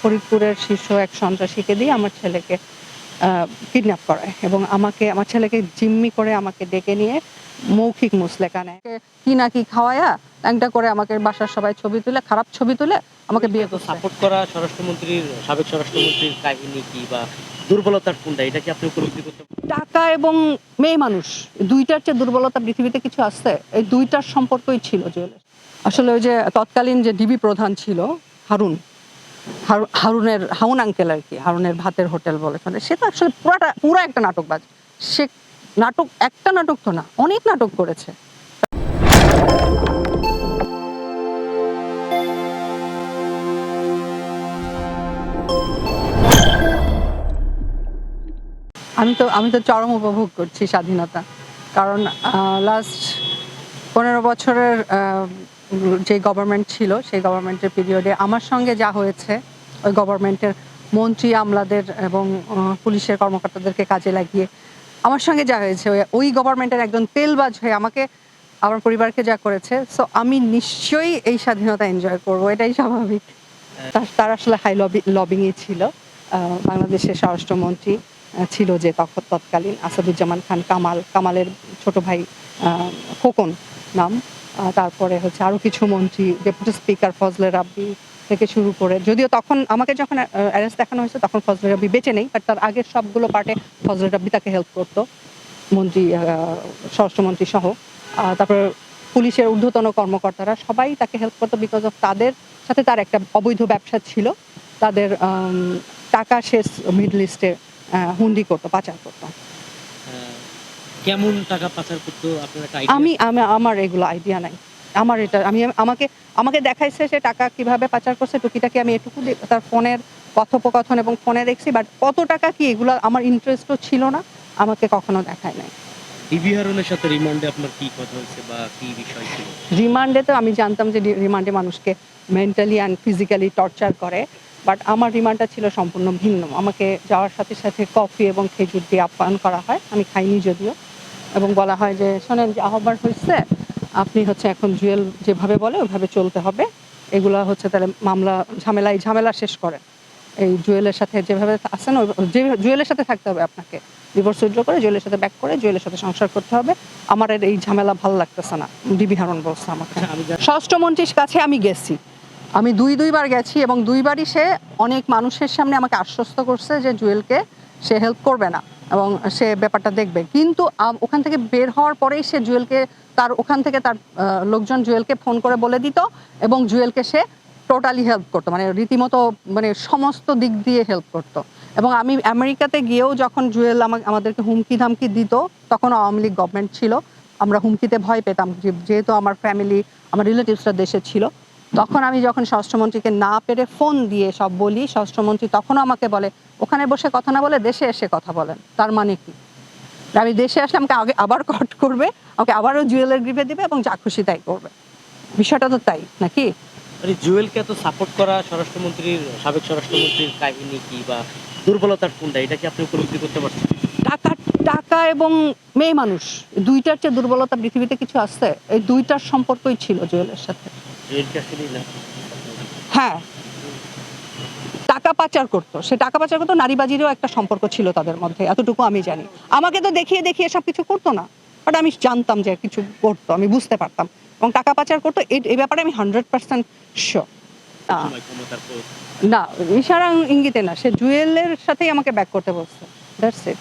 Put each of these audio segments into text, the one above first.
ফরিদপুরের শীর্ষ এক সন্ত্রাসীকে দিয়ে আমার ছেলেকে কিডন্যাপ করায় এবং আমাকে আমার ছেলেকে জিম্মি করে আমাকে ডেকে নিয়ে মৌখিক মুসলেকা নেয় কি না কি খাওয়ায়া একটা করে আমাকে বাসার সবাই ছবি তুলে খারাপ ছবি তুলে আমাকে বিয়ে করছে। সাপোর্ট করা স্বরাষ্ট্রমন্ত্রীর সাবেক স্বরাষ্ট্রমন্ত্রীর কাহিনী কি বা দুর্বলতার কোনটা? এটা কি আপনি উপলব্ধি করতে টাকা এবং মেয়ে মানুষ দুইটার চেয়ে দুর্বলতা পৃথিবীতে কিছু আছে এই দুইটার সম্পর্কই ছিল জুয়েলের। আসলে ওই যে তৎকালীন যে ডিবি প্রধান ছিল হারুন হারু- হারুনের হাউন আঙ্কেল আর কি, হারুনের ভাতের হোটেল বলে মানে সে তো আসলে পুরাটা, পুরো একটা নাটকবাজ। সে নাটক, একটা নাটক তো না, অনেক নাটক করেছে। আমি তো আমি তো চরম উপভোগ করছি স্বাধীনতা। কারণ লাস্ট পনেরো বছরের যে গভর্নমেন্ট ছিল, সেই গভর্নমেন্টের পিরিয়ডে আমার সঙ্গে যা হয়েছে, ওই গভর্নমেন্টের মন্ত্রী, আমলাদের এবং পুলিশের কর্মকর্তাদেরকে কাজে লাগিয়ে আমার সঙ্গে যা হয়েছে, ওই- গভর্নমেন্টের একজন তেলবাজ হয়ে আমাকে, আমার পরিবারকে যা করেছে। সো আমি নিশ্চয়ই এই স্বাধীনতা এনজয় করব, এটাই স্বাভাবিক। তার আসলে হাই লবি লবিংই ছিল। বাংলাদেশের স্বরাষ্ট্রমন্ত্রী ছিল যে তখন তৎকালীন আসাদুজ্জামান খান কামাল, কামালের ছোট ভাই খোকন নাম। তারপরে হচ্ছে আরও কিছু মন্ত্রী ডেপুটি স্পিকার ফজলে রাব্বি থেকে শুরু করে, যদিও তখন আমাকে যখন অ্যারেস্ট দেখানো হয়েছে তখন ফজলে রাব্বি বেঁচে নেই বাট তার আগের সবগুলো পার্টে ফজলে রাব্বি তাকে হেল্প করতো, মন্ত্রী স্বরাষ্ট্রমন্ত্রী সহ। তারপরে পুলিশের ঊর্ধ্বতন কর্মকর্তারা সবাই তাকে হেল্প করতো বিকজ অফ তাদের সাথে তার একটা অবৈধ ব্যবসা ছিল। তাদের টাকা শেষ মিডল ইস্টে হুন্ডি করতো, পাচার করতো। কেমন টাকা পাচার করতো? আপনার একটা idea? আমি আমি- আমার এগুলো আইডিয়া নাই। আমার এটা আমি আমাকে আমাকে দেখাইছে সে টাকা কীভাবে পাচার করছে টুকিটাকি আমি এটুকু দে- তার ফোনের কথোপকথন এবং ফোনে দেখছি বাট কত টাকা কি এগুলো আমার ইন্টারেস্টও ছিল না আমাকে কখনো দেখায় নাই। ডিবি হারুনের সাথে রিমান্ডে আপনার কি কথা হয়েছে বা কি বিষয় ছিল? রিমান্ডে তো আমি জানতাম যে রিমান্ডে মানুষকে মেন্টালি অ্যান্ড ফিজিক্যালি টর্চার করে বাট আমার রিমান্ডটা ছিল সম্পূর্ণ ভিন্ন। আমাকে যাওয়ার সাথে সাথে কফি এবং খেজুর দিয়ে আপ্যায়ন করা হয় আমি খাইনি যদিও। এবং বলা হয় যে শোনেন যে আহ্বান হয়েছে আপনি হচ্ছে এখন জুয়েল যেভাবে বলে ওইভাবে চলতে হবে। এগুলা হচ্ছে তাহলে মামলা ঝামেলা এই ঝামেলা শেষ করে। এই জুয়েলের সাথে যেভাবে ওই যে জুয়েলের সাথে থাকতে হবে আপনাকে। ডিভোর্স উইথড্র করে জুয়েলের সাথে ব্যাক করে জুয়েলের সাথে সংসার করতে হবে। আমার এই ঝামেলা ভালো লাগতেছে না। ডিবি হারন বলছে আমাকে। আচ্ছা স্বরাষ্ট্রমন্ত্রীর কাছে আমি গেছি। আমি দুই দুইবার গেছি এবং দুইবারই সে অনেক মানুষের সামনে আমাকে আশ্বস্ত করছে যে জুয়েলকে সে হেল্প করবে না। এবং সে ব্যাপারটা দেখবে। কিন্তু ওখান থেকে বের হওয়ার পরেই সে জুয়েলকে তার, ওখান থেকে তার লোকজন জুয়েলকে ফোন করে বলে দিত এবং জুয়েলকে সে টোটালি হেল্প করতো। মানে রীতিমতো মানে সমস্ত দিক দিয়ে হেল্প করতো। এবং আমি আমেরিকাতে গিয়েও যখন জুয়েল আমা- আমাদেরকে হুমকি ধামকি দিত, তখন আওয়ামী লীগ গভর্নমেন্ট ছিল। আমরা হুমকিতে ভয় পেতাম যেহেতু আমার ফ্যামিলি আমার রিলেটিভসরা দেশে ছিল। তখন আমি যখন স্বরাষ্ট্রমন্ত্রীকে না পেরে ফোন দিয়ে সব বলি স্বরাষ্ট্রমন্ত্রী তখনও আমাকে বলে ওখানে বসে কথা না বলে দেশে এসে কথা বলেন। তার মানে কি? আমি দেশে আসলে আমাকে আগে আবার কট করবে আমাকে আবারও জুয়েলের গ্রিপে দিবে এবং যা খুশি তাই করবে। বিষয়টা তো তাই নাকি? মানে জুয়েলকে এত সাপোর্ট করা স্বরাষ্ট্রমন্ত্রীর সাবেক স্বরাষ্ট্রমন্ত্রীর কাহিনী কি বা দুর্বলতার কোনটা? এটা কি আপনি উপলব্ধি করতে পারছেন? টাকা টাকা এবং মেয়ে মানুষ দুইটার চেয়ে দুর্বলতা পৃথিবীতে কিছু আছে? এই দুইটার সম্পর্কই ছিল জুয়েলের সাথে। হ্যাঁ। টাকা পাচার করতো। সে টাকা পাচার করতো নারীবাজিরও একটা সম্পর্ক ছিল তাদের মধ্যে, এতটুকু আমি জানি। আমাকে তো দেখিয়ে দেখিয়ে সব কিছু করতো না। বাট আমি জানতাম যে কিছু করতো, আমি বুঝতে পারতাম। এবং টাকা পাচার করতো এই ব্যাপারে আমি হান্ড্রেড পার্সেন্ট শিওর না ইশারা ইঙ্গিতে না, সে জুয়েলের সাথেই আমাকে ব্যাক করতে বলছে। দ্যাটস ইট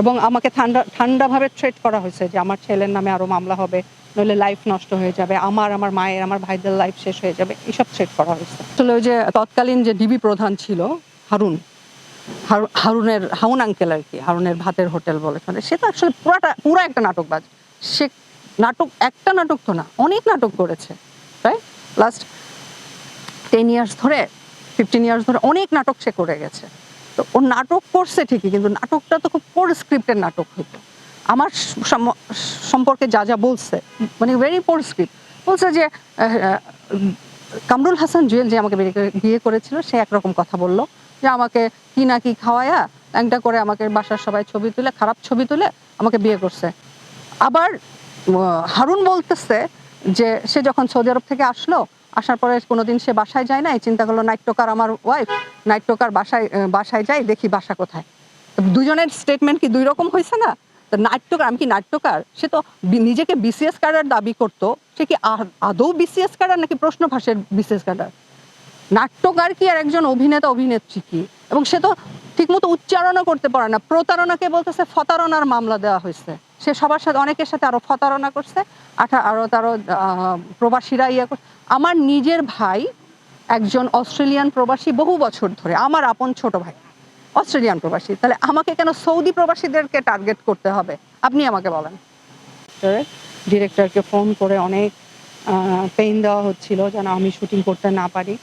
এবং আমাকে ঠান্ডা, ঠান্ডাভাবে ট্রেট করা হয়েছে যে আমার ছেলের নামে আরও মামলা হবে, নইলে লাইফ নষ্ট হয়ে যাবে, আমার আমার মায়ের, আমার ভাইদের লাইফ শেষ হয়ে যাবে, এইসব থ্রেট করা হয়েছে। আসলে ওই যে তৎকালীন যে ডিবি প্রধান ছিল, হারুন হারুনের, হাউন আঙ্কেল আর কি, হারুনের ভাতের হোটেল বলে মানে সে তো আসলে পুরাটা, পুরো একটা নাটকবাজ। সে নাটক, একটা নাটক তো না, অনেক নাটক করেছে তাই লাস্ট টেন ইয়ার্স ধরে ফিফটিন ইয়ার্স ধরে অনেক নাটক সে করে গেছে। তো ও নাটক করছে ঠিকই, কিন্তু নাটকটা তো খুব পোর স্ক্রিপ্টের নাটক হইতো আমার সম- সম্পর্কে যা যা বলছে মানে ভেরি পোর স্ক্রিপ্ট বলছে যে কামরুল হাসান জুয়েল যে আমাকে বিয়ে করেছিল, সে একরকম কথা বলল। যে আমাকে কি না কি খাওয়ায়া, একটা করে আমাকে বাসার সবাই ছবি তুলে, খারাপ ছবি তুলে আমাকে বিয়ে করছে। আবার হারুন বলতেছে যে, সে যখন সৌদি আরব থেকে আসলো আসার পরে কোনোদিন সে বাসায় যায় না এই চিন্তা করল নাট্যকার আমার ওয়াইফ নাট্যকার বাসায় বাসায় যাই, দেখি বাসা কোথায়। দুজনের স্টেটমেন্ট কি দুই রকম হয়েছে না? তো নাট্যকার আমি কি নাট্যকার সে তো নিজেকে বিসিএস ক্যাডার দাবি করতো। সে কি আদৌ বিসিএস ক্যাডার নাকি প্রশ্ন ভাষের বিসিএস ক্যাডার নাট্যকার কি আর একজন অভিনেতা, অভিনেত্রী কি? এবং সে তো ঠিকমতো উচ্চারণও করতে পারে না। প্রতারণাকে বলতেছে, ফতারণার মামলা দেওয়া হয়েছে। সে সবার সাথে, অনেকের সাথে আরও প্রতারণা করছে, আঠা, আরও তারও প্রবাসীরা ইয়ে করছে। আমার নিজের ভাই একজন অস্ট্রেলিয়ান প্রবাসী বহু বছর ধরে, আমার আপন ছোট ভাই, অস্ট্রেলিয়ান প্রবাসী। তাহলে আমাকে কেন সৌদি প্রবাসীদেরকে টার্গেট করতে হবে? আপনি আমাকে বলেন। ডিরেক্টরকে ফোন করে অনেক পেইন দেওয়া হচ্ছিল যেন আমি শুটিং করতে না পারি।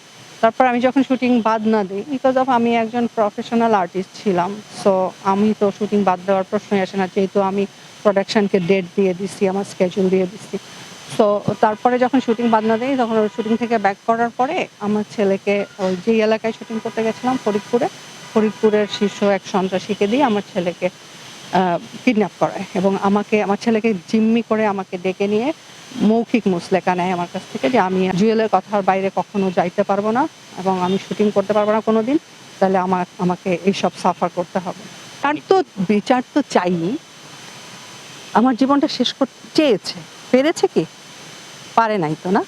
তারপর আমি যখন শুটিং বাদ না দিই বিকজ অফ আমি একজন প্রফেশনাল আর্টিস্ট ছিলাম সো আমি তো শুটিং বাদ দেওয়ার প্রশ্নই আসে না। যেহেতু আমি প্রোডাকশনকে ডেট দিয়ে দিচ্ছি আমার স্কেজুল দিয়ে দিচ্ছি সো তারপরে যখন শুটিং বাদ না দিই তখন শুটিং থেকে ব্যাক করার পরে আমার ছেলেকে ওই যেই এলাকায় শুটিং করতে গেছিলাম, ফরিদপুরে, ফরিদপুরের শীর্ষ এক সন্ত্রাসীকে দিয়ে আমার ছেলেকে কিডন্যাপ করায় এবং আমাকে, আমার ছেলেকে জিম্মি করে আমাকে ডেকে নিয়ে মৌখিক মুসলেকা নেয় আমার কাছ থেকে যে আমি জুয়েলের কথার বাইরে কখনো যাইতে পারব না এবং আমি শুটিং করতে পারব না কোনো দিন তাহলে আমার, আমাকে এইসব সাফার করতে হবে। তার তো বিচার তো চাই আমার জীবনটা শেষ করতে চেয়েছে। পেরেছে কি? পারে নাই তো না?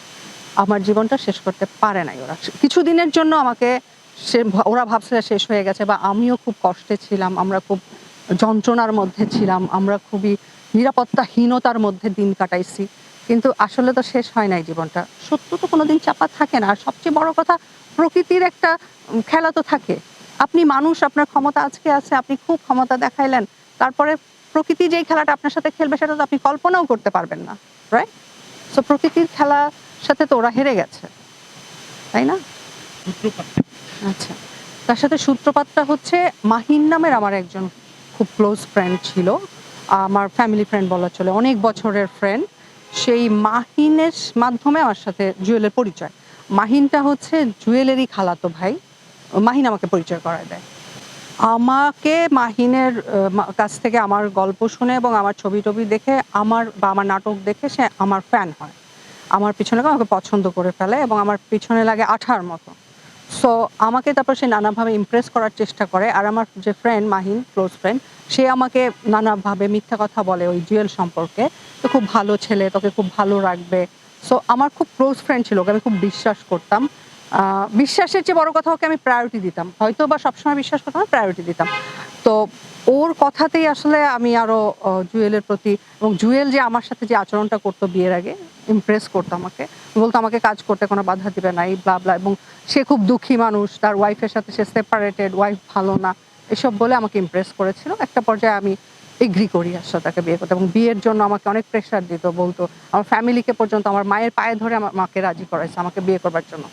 আমার জীবনটা শেষ করতে পারে নাই ওরা। কিছুদিনের জন্য আমাকে সে ওরা ভাবছে শেষ হয়ে গেছে বা আমিও খুব কষ্টে ছিলাম, আমরা খুব যন্ত্রণার মধ্যে ছিলাম, আমরা খুবই নিরাপত্তাহীনতার মধ্যে দিন কাটাইছি। কিন্তু আসলে তো শেষ হয় নাই জীবনটা। সত্য তো কোনোদিন চাপা থাকে না। আর সবচেয়ে বড় কথা, প্রকৃতির একটা খেলা তো থাকে। আপনি মানুষ, আপনার ক্ষমতা আজকে আছে, আপনি খুব ক্ষমতা দেখাইলেন। তারপরে প্রকৃতি যেই খেলাটা আপনার সাথে খেলবে সেটা তো আপনি কল্পনাও করতে পারবেন না রাইট সো প্রকৃতির খেলার সাথে তো ওরা হেরে গেছে, তাই না? আচ্ছা তার সাথে সূত্রপাতটা হচ্ছে মাহিন নামের আমার একজন খুব ক্লোজ ফ্রেন্ড ছিল, আমার ফ্যামিলি ফ্রেন্ড বলা চলে, অনেক বছরের ফ্রেন্ড সেই মাহিনের মাধ্যমে আমার সাথে জুয়েলের পরিচয়। মাহিনটা হচ্ছে জুয়েলেরই খালাতো ভাই, মাহিন আমাকে পরিচয় করায় দেয়। আমাকে মাহিনের কাছ থেকে আমার গল্প শুনে এবং আমার ছবি টবি দেখে আমার বা আমার নাটক দেখে সে আমার ফ্যান হয়। আমার পিছনে আমাকে পছন্দ করে ফেলে এবং আমার পিছনে লাগে আঠার মতো। সো আমাকে তারপর সে নানাভাবে ইমপ্রেস করার চেষ্টা করে আর আমার যে ফ্রেন্ড মাহিন ক্লোজ ফ্রেন্ড সে আমাকে নানাভাবে মিথ্যা কথা বলে ওই জুয়েল সম্পর্কে। তো খুব ভালো ছেলে, তোকে খুব ভালো রাখবে। সো আমার খুব ক্লোজ ফ্রেন্ড ছিল, ওকে আমি খুব বিশ্বাস করতাম। বিশ্বাসের চেয়ে বড় কথা ওকে আমি প্রায়োরিটি দিতাম। হয়তো বা সবসময় বিশ্বাস করতাম প্রায়োরিটি দিতাম। তো ওর কথাতেই আসলে আমি আরও জুয়েলের প্রতি এবং জুয়েল যে আমার সাথে যে আচরণটা করতো বিয়ের আগে ইমপ্রেস করতো আমাকে। বলতো, আমাকে কাজ করতে কোনো বাধা দিবে না, এই ব্লা ব্লা এবং সে খুব দুঃখী মানুষ, তার ওয়াইফের সাথে সে সেপারেটেড ওয়াইফ ভালো না। এসব বলে আমাকে ইমপ্রেস করেছিল। একটা পর্যায়ে আমি এগ্রি করি আসলে তাকে বিয়ে করতে। এবং বিয়ের জন্য আমাকে অনেক প্রেশার দিত, বলতো, আমার ফ্যামিলিকে পর্যন্ত আমার মায়ের পায়ে ধরে আমার মাকে রাজি করাইছে, আমাকে বিয়ে করবার জন্য।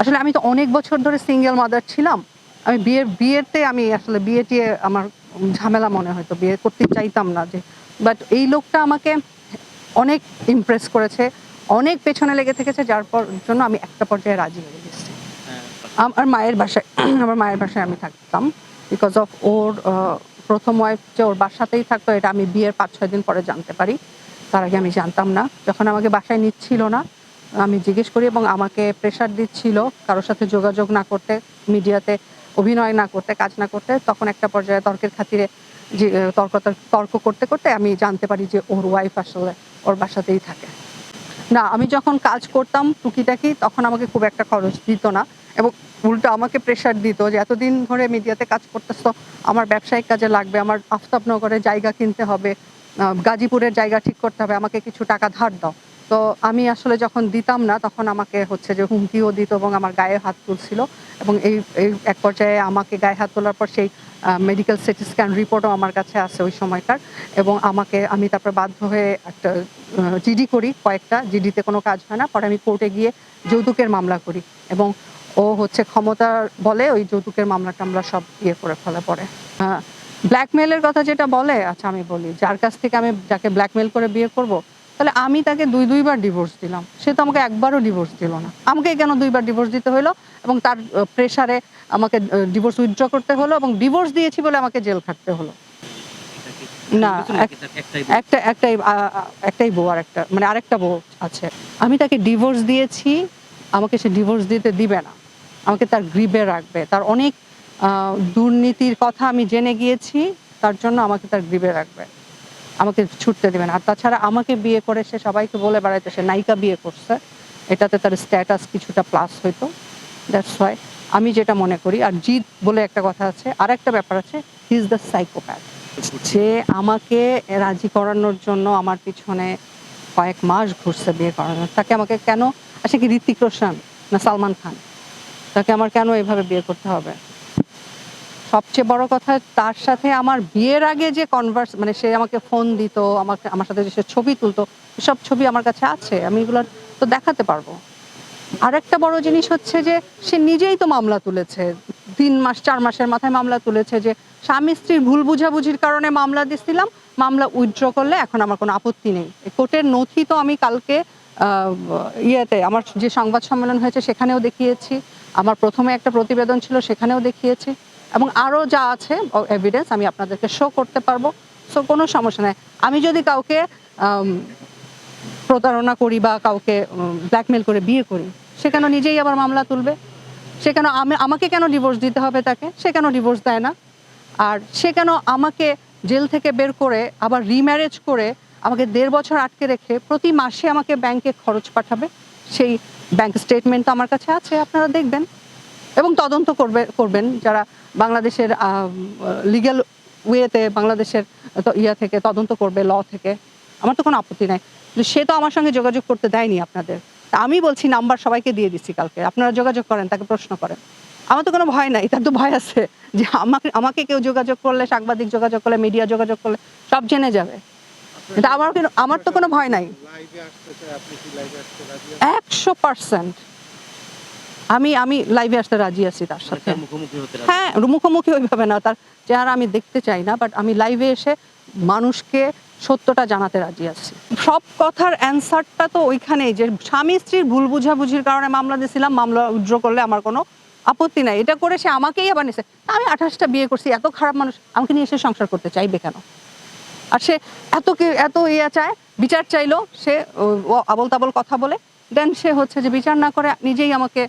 আসলে আমি তো অনেক বছর ধরে সিঙ্গেল মাদার ছিলাম। আমি বিয়ের, বিয়েতে আমি আসলে বিয়ে টিয়ে আমার ঝামেলা মনে হয়তো বিয়ে করতে চাইতাম না যে বাট এই লোকটা আমাকে অনেক ইমপ্রেস করেছে, অনেক পেছনে লেগে থেকেছে, যার পর, জন্য আমি একটা পর্যায়ে রাজি হয়ে গেছি। আমার মায়ের বাসায়, আমার মায়ের বাসায় আমি থাকতাম বিকজ অফ ওর প্রথম ওয়াইফ যে ওর বাসাতেই থাকতো, এটা আমি বিয়ের পাঁচ ছয় দিন পরে জানতে পারি। তার আগে আমি জানতাম না। যখন আমাকে বাসায় নিচ্ছিল না আমি জিজ্ঞেস করি এবং আমাকে প্রেশার দিচ্ছিল কারোর সাথে যোগাযোগ না করতে, মিডিয়াতে অভিনয় না করতে, কাজ না করতে, তখন একটা পর্যায়ে তর্কের খাতিরে যে তর্ক তর্ক করতে করতে আমি জানতে পারি যে ওর ওয়াইফ আসলে ওর বাসাতেই থাকে। না, আমি যখন কাজ করতাম টুকিটাকি, তখন আমাকে খুব একটা খরচ দিত না এবং উল্টো আমাকে প্রেশার দিত যে, এতদিন ধরে মিডিয়াতে কাজ করতেছো, আমার ব্যবসায়িক কাজে লাগবে, আমার আফতাবনগরে জায়গা কিনতে হবে গাজীপুরের জায়গা ঠিক করতে হবে, আমাকে কিছু টাকা ধার দাও। তো আমি আসলে যখন দিতাম না, তখন আমাকে হচ্ছে যে হুমকিও দিত এবং আমার গায়ে হাত তুলছিল এবং এই এই এক পর্যায়ে আমাকে গায়ে হাত তোলার পর সেই মেডিকেল সিটি স্ক্যান রিপোর্টও আমার কাছে আছে ওই সময়কার এবং আমাকে আমি তারপরে বাধ্য হয়ে একটা জিডি করি কয়েকটা। জিডিতে কোনো কাজ হয় না। পরে আমি কোর্টে গিয়ে যৌতুকের মামলা করি এবং ও হচ্ছে ক্ষমতা বলে ওই যৌতুকের মামলা টামলা সব ইয়ে করে ফেলে পরে। ব্ল্যাকমেলের কথা যেটা বলে আচ্ছা আমি বলি, যার কাছ থেকে আমি যাকে ব্ল্যাকমেল করে বিয়ে করব তাহলে আমি তাকে দুই দুইবার ডিভোর্স দিলাম। সে তো আমাকে একবারও ডিভোর্স দিল না। আমাকে কেন দুইবার ডিভোর্স দিতে হলো? এবং তার প্রেশারে আমাকে ডিভোর্স উইথড্র করতে হলো এবং ডিভোর্স দিয়েছি বলে আমাকে জেল খাটতে হলো। না, একটা একটাই একটাই বউ আর একটা মানে আরেকটা বউ আছে। আমি তাকে ডিভোর্স দিয়েছি আমাকে সে ডিভোর্স দিতে দিবে না। আমাকে তার গ্রিবে রাখবে। তার অনেক দুর্নীতির কথা আমি জেনে গিয়েছি তার জন্য আমাকে তার গ্রিবে রাখবে। আমাকে ছুটতে দেবেন আর তাছাড়া আমাকে বিয়ে করে সে সবাইকে বলে বেড়াইতে, সে নায়িকা বিয়ে করছে। এটাতে তার স্ট্যাটাস কিছুটা প্লাস হইতো। দ্যাটস ওয়াই আমি যেটা মনে করি, আর জিৎ বলে একটা কথা আছে আর একটা ব্যাপার আছে হি ইজ দ্য সাইকোপ্যাথ যে আমাকে রাজি করানোর জন্য আমার পিছনে কয়েক মাস ঘুরছে বিয়ে করানোর। তাকে আমাকে কেন আসে কি ঋতিক রোশন না সালমান খান? তাকে আমার কেন এভাবে বিয়ে করতে হবে? সবচেয়ে বড় কথা, তার সাথে আমার বিয়ের আগে যে কনভার্স মানে সে আমাকে ফোন দিত, আমাকে, আমার সাথে সে ছবি তুলতো, সব ছবি আমার কাছে আছে, আমি এগুলো তো দেখাতে পারব। আরেকটা বড় জিনিস হচ্ছে যে, সে নিজেই তো মামলা তুলেছে। তিন মাস, চার মাসের মাথায় মামলা তুলেছে যে, স্বামী স্ত্রীর ভুল বুঝাবুঝির কারণে মামলা দিছিলাম, মামলা উইথড্র করলে এখন আমার কোনো আপত্তি নেই। কোর্টের নথি তো আমি কালকে ইয়েতে, আমার যে সংবাদ সম্মেলন হয়েছে সেখানেও দেখিয়েছি, আমার প্রথমে একটা প্রতিবেদন ছিল সেখানেও দেখিয়েছি। এবং আরও যা আছে এভিডেন্স আমি আপনাদেরকে শো করতে পারব। সো কোনো সমস্যা নেই। আমি যদি কাউকে প্রতারণা করি বা কাউকে ব্ল্যাকমেল করে বিয়ে করি, সে কেন নিজেই আবার মামলা তুলবে? সে কেন আমি, আমাকে কেন ডিভোর্স দিতে হবে তাকে? সে কেন ডিভোর্স দেয় না? আর সে কেন আমাকে জেল থেকে বের করে, আবার রিম্যারেজ করে, আমাকে দেড় বছর আটকে রেখে প্রতি মাসে আমাকে ব্যাংকে খরচ পাঠাবে? সেই ব্যাংক স্টেটমেন্ট তো আমার কাছে আছে, আপনারা দেখবেন। এবং তদন্ত করবে, করবেন যারা বাংলাদেশের লিগ্যাল ওয়েতে বাংলাদেশের ইয়া থেকে তদন্ত করবে ল থেকে। আমার তো কোনো আপত্তি নাই। সে তো আমার সঙ্গে যোগাযোগ করতে দেয়নি আপনাদের। আমি বলছি নাম্বার সবাইকে দিয়ে দিচ্ছি কালকে। আপনারা যোগাযোগ করেন, তাকে প্রশ্ন করেন। আমার তো কোনো ভয় নাই, তার তো ভয় আছে যে আমাকে আমাকে কেউ যোগাযোগ করলে, সাংবাদিক যোগাযোগ করলে মিডিয়া যোগাযোগ করলে, সব জেনে যাবে। আমার আমার তো কোনো ভয় নাই। একশো পার্সেন্ট আমি আমি লাইভে আসতে রাজি আছি তার সাথে। হ্যাঁ মুখোমুখি ওইভাবে না তার চেহারা আমি দেখতে চাই না বাট আমি লাইভে এসে মানুষকে সত্যটা জানাতে রাজি আছি। সব কথার অ্যান্সারটা তো ওইখানেই যে স্বামী স্ত্রীর ভুল বুঝাবুঝির কারণে মামলা দিয়েছিলাম মামলা উজ্র করলে আমার কোনো আপত্তি নাই। এটা করে সে আমাকেই আবার নিছে। আমি আঠাশটা বিয়ে করছি এত খারাপ মানুষ আমাকে নিয়ে এসে সংসার করতে চাইবে কেন? আর সে এত কি এত ইয়ে চায় বিচার চাইলো সে আবল তাবল কথা বলে দেন সে হচ্ছে যে বিচার না করে নিজেই আমাকে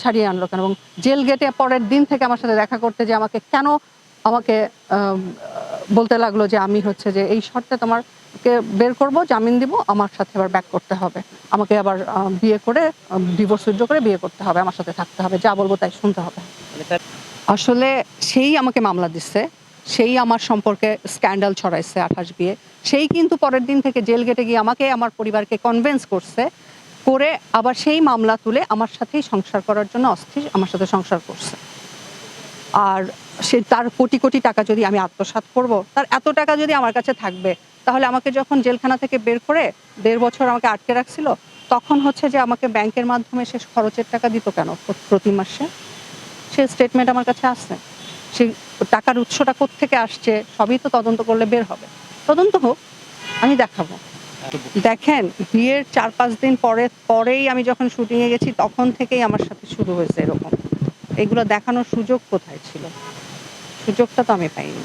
ছাড়িয়ে আনলো কেন? এবং জেল গেটে পরের দিন থেকে আমার সাথে দেখা করতে যে আমাকে কেন আমাকে বলতে লাগল যে আমি হচ্ছে যে এই শর্তে তোমারকে বের করব, জামিন দিব, আমার সাথে আবার ব্যাক করতে হবে। আমাকে আবার বিয়ে করে ডিভোর্স উইথড্র করে বিয়ে করতে হবে, আমার সাথে থাকতে হবে, যা বলব তাই শুনতে হবে। আসলে সেই আমাকে মামলা দিচ্ছে, সেই আমার সম্পর্কে স্ক্যান্ডাল ছড়াইছে আঠাশ বিয়ে, সেই কিন্তু পরের দিন থেকে জেল গেটে গিয়ে আমাকে, আমার পরিবারকে কনভেন্স করছে করে আবার সেই মামলা তুলে আমার সাথেই সংসার করার জন্য অস্থির আমার সাথে সংসার করছে। আর সে তার কোটি কোটি টাকা যদি আমি আত্মসাৎ করব, তার এত টাকা যদি আমার কাছে থাকবে, তাহলে আমাকে যখন জেলখানা থেকে বের করে দেড় বছর আমাকে আটকে রাখছিল, তখন হচ্ছে যে আমাকে ব্যাংকের মাধ্যমে সে খরচের টাকা দিত কেন প্র- প্রতি মাসে? সে স্টেটমেন্ট আমার কাছে আসছে। সে টাকার উৎসটা থেকে আসছে? সবই তো তদন্ত করলে বের হবে। তদন্ত হোক, আমি দেখাবো। দেখেন, বিয়ের চার পাঁচ দিন পরে, পরেই আমি যখন শুটিংয়ে গেছি, তখন থেকেই আমার সাথে শুরু হয়েছে এরকম। এগুলো দেখানোর সুযোগ কোথায় ছিল? সুযোগটা তো আমি পাইনি।